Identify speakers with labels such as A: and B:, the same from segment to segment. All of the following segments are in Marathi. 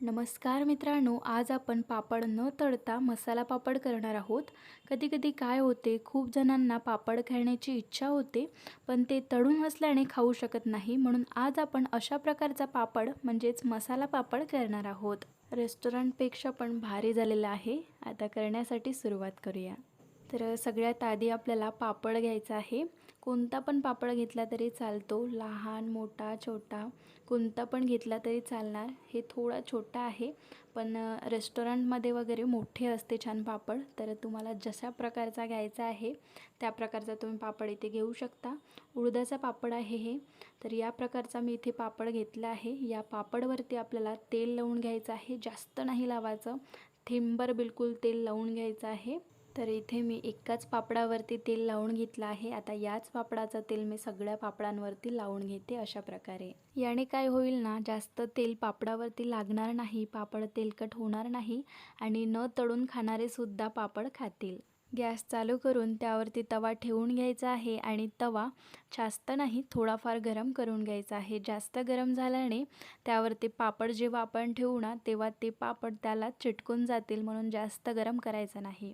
A: नमस्कार मित्रांनो आज आपण पापड न तळता मसाला पापड करणार आहोत. कधी कधी काय होते खूप जणांना पापड खाण्याची इच्छा होते पण ते तळून असल्याने खाऊ शकत नाही. म्हणून आज आपण अशा प्रकारचा पापड म्हणजेच मसाला पापड करणार आहोत. रेस्टॉरंटपेक्षा पण भारी झालेला आहे. आता करण्यासाठी सुरुवात करूया. तर सगळ्यात आधी आपल्याला पापड घ्यायचा आहे. कोणता पण पापड घेतला तरी चालतो. लहान मोठा छोटा. कोणता पण घेतला तरी चालणार. हे थोडा छोटा आहे. पण रेस्टॉरंटमध्ये वगैरे मोठे असते छान पापड. तर तुम्हाला जशा प्रकारचा घ्यायचा आहे त्या प्रकारचा तुम्ही पापड इथे घेऊ शकता. उडदाचा पापड आहे हे. तर या प्रकारचा मी इथे पापड घेतला आहे. या पापडवरती आपल्याला तेल लावून घ्यायचं आहे. जास्त नाही लावायचं. थेंबर बिलकुल तेल लावून घ्यायचं आहे. तर इथे मी एकाच पापडावरती तेल लावून घेतलं आहे. आता याच पापडाचं तेल मी सगळ्या पापडांवरती लावून घेते अशा प्रकारे. याने काय होईल ना जास्त तेल पापडावरती लागणार नाही पापड तेलकट होणार नाही आणि न तळून खाणारे सुद्धा पापड खातील. गॅस चालू करून त्यावरती तवा ठेवून घ्यायचा आहे आणि तवा जास्त नाही थोडाफार गरम करून घ्यायचा आहे. जास्त गरम झाल्याने त्यावरती पापड जेव्हा आपण ठेवू ना तेव्हा ते पापड त्याला चिटकून जातील म्हणून जास्त गरम करायचं नाही.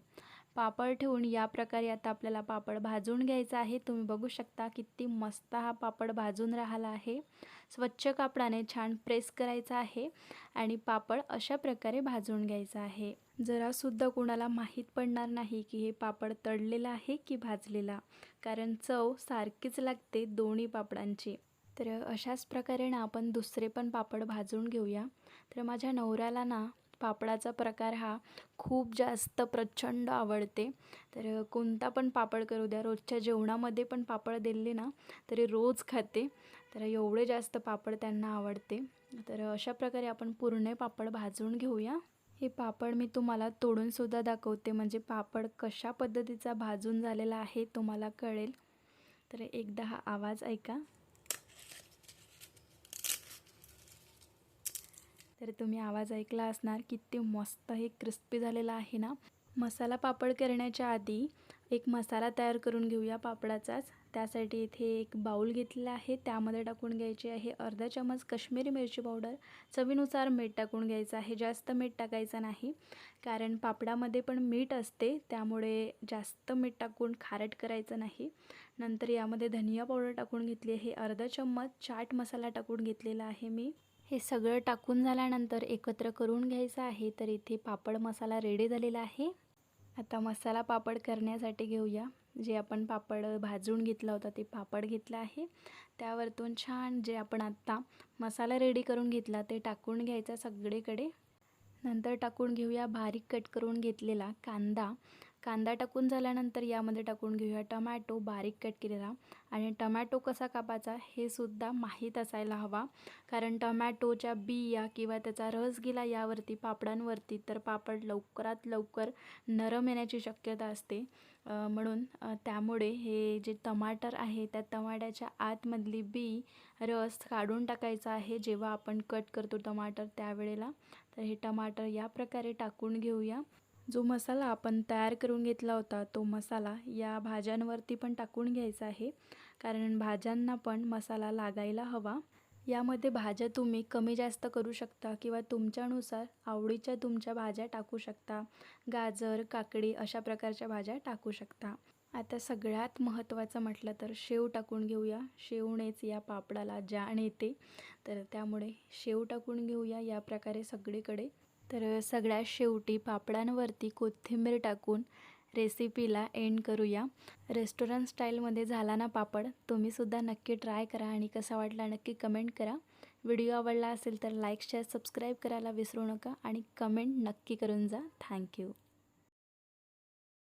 A: पापड ठेवून या प्रकारे आता आपल्याला पापड भाजून घ्यायचा आहे. तुम्ही बघू शकता किती मस्त हा पापड भाजून राहिला आहे. स्वच्छ कापडाने छान प्रेस करायचा आहे आणि पापड अशा प्रकारे भाजून घ्यायचा आहे. जरासुद्धा कोणाला माहीत पडणार नाही की हे पापड तळलेलं आहे की भाजलेला कारण चव सारखीच लागते दोन्ही पापडांची. तर अशाच प्रकारे ना आपण दुसरे पण पापड भाजून घेऊया. तर माझ्या नवऱ्याला ना पापडाचा प्रकार हा खूप जास्त प्रचंड आवडते. तर कोणता पण पापड करू द्या. रोजच्या जेवणामध्ये पण पापड दिले ना तरी रोज खाते. तर एवढे जास्त पापड त्यांना आवडते. तर अशा प्रकारे आपण पूर्ण पापड भाजून घेऊया. हे पापड मी तुम्हाला तोडूनसुद्धा दाखवते. म्हणजे पापड कशा पद्धतीचा भाजून झालेला आहे तुम्हाला कळेल. तर एकदा हा आवाज ऐका. तर तुम्ही आवाज ऐकला असणार किती मस्त हे क्रिस्पी झालेला आहे ना. मसाला पापड करण्याच्या आधी एक मसाला तयार करून घेऊया पापडाचाच. त्यासाठी इथे एक बाऊल घेतलेला आहे. त्यामध्ये टाकून घ्यायची आहे अर्धा चमच कश्मीरी मिरची पावडर. चवीनुसार मीठ टाकून घ्यायचं आहे. जास्त मीठ टाकायचं नाही. कारण पापडामध्ये पण मीठ असते. त्यामुळे जास्त मीठ टाकून खारट करायचं नाही. नंतर यामध्ये धनिया पावडर टाकून घेतली आहे. अर्धा चम्मच चाट मसाला टाकून घेतलेला आहे मी. हे सगळं टाकून झाल्यानंतर एकत्र करून घ्यायचं आहे तर इथे पापड मसाला रेडी झालेला आहे. आता मसाला पापड करण्यासाठी घेऊया. जे आपण पापड भाजून घेतला होता ते पापड घेतलं आहे. त्यावरतून छान जे आपण आत्ता मसाला रेडी करून घेतला ते टाकून घ्यायचा सगळीकडे. नंतर टाकून घेऊया बारीक कट करून घेतलेला कांदा. कांदा टाकून झाल्यानंतर यामध्ये टाकून घेऊया टमॅटो बारीक कट केलेला. आणि टमॅटो कसा कापायचा हे सुद्धा माहीत असायला हवा. कारण टमॅटोच्या बिया किंवा त्याचा रस गेला यावरती पापडांवरती तर पापड लवकरात लवकर नरम येण्याची शक्यता असते. म्हणून त्यामुळे हे जे टमाटर आहे त्या टमाट्याच्या आतमधली बी रस काढून टाकायचा आहे. जेव्हा आपण कट करतो टमाटर त्यावेळेला तर हे टमाटर या प्रकारे टाकून घेऊया. जो मसाला आपण तयार करून घेतला होता तो मसाला या भाज्यांवरती पण टाकून घ्यायचा आहे. कारण भाज्यांना पण मसाला लागायला हवा. यामध्ये भाज्या तुम्ही कमी जास्त करू शकता किंवा तुमच्यानुसार आवडीच्या तुमच्या भाज्या टाकू शकता. गाजर काकडी अशा प्रकारच्या भाज्या टाकू शकता. आता सगळ्यात महत्त्वाचं म्हटलं तर शेव टाकून घेऊया. शेवणेच या पापडाला जाण येते तर त्यामुळे शेव टाकून घेऊया या प्रकारे सगळीकडे. तर सगळ्यात शेवटी पापडांवरती कोथिंबीर टाकून रेसिपीला एंड करूया. रेस्टॉरंट स्टाईलमध्ये झाला ना पापड? तुम्हीसुद्धा नक्की ट्राय करा आणि कसा वाटला नक्की कमेंट करा. व्हिडिओ आवडला असेल तर लाईक शेअर सबस्क्राईब करायला विसरू नका आणि कमेंट नक्की करून जा. थँक्यू